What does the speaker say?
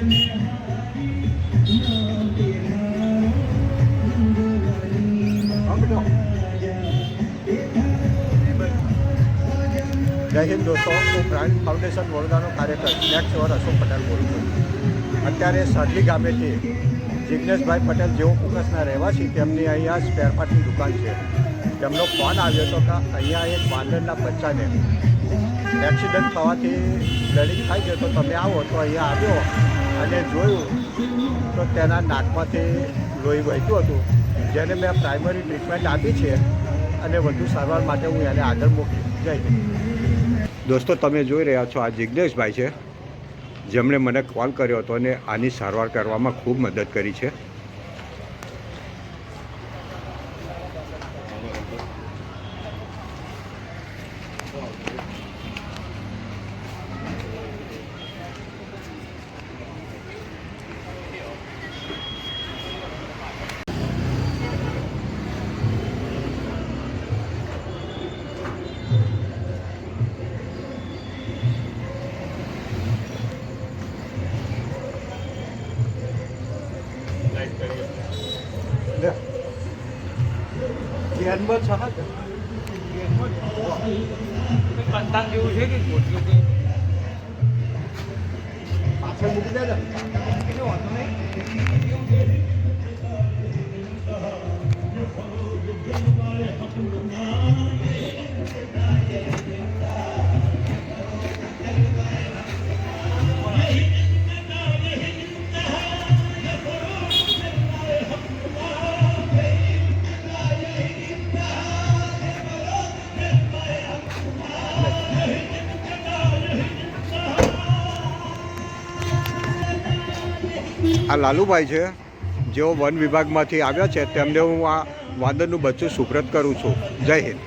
જય હિન્દ દોસ્તો, હું પ્રાઇમ ફાઉન્ડેશન વડોદરાનો કાર્યકર નેક્સ્ટ વર અશોક પટેલ બોલું છું. અત્યારે સાડલી ગામેથી જિજ્ઞેશભાઈ પટેલ જેઓ કુકસના રહેવાસી, તેમની અહીંયા સ્પેરપાર્ટની દુકાન છે. તેમનો ફોન આવ્યો હતો કે અહીંયા એક વાંદરના બચ્ચાને એક્સિડન્ટ થવાથી બ્લડિંગ થાય છે તો તમે આવો તો અહીંયા આવ્યો. અને જોયું તો તેના નાકમાંથી લોહી વહેતું હતું. જેને મેં પ્રાઇમરી ટ્રીટમેન્ટ આપી છે અને વધુ સારવાર માટે હું એને આગળ મોકલી જઈ દોસ્તો, તમે જોઈ રહ્યા છો, આ જિજ્ઞેશભાઈ છે, જેમણે મને કોલ કર્યો હતો અને આની સારવાર કરવામાં ખૂબ મદદ કરી છે. ધ્યાનમાં છે હા જેવું છે કે ગોઠિયું કે પાછળ મૂકી દે ને વાંધો નહીં આ લાલુભાઈ છે. જેઓ વન વિભાગમાંથી આવ્યા છે, તેમને હું આ વાંદરનું બચ્ચું સુપ્રત કરું છું. જય હિન્દ.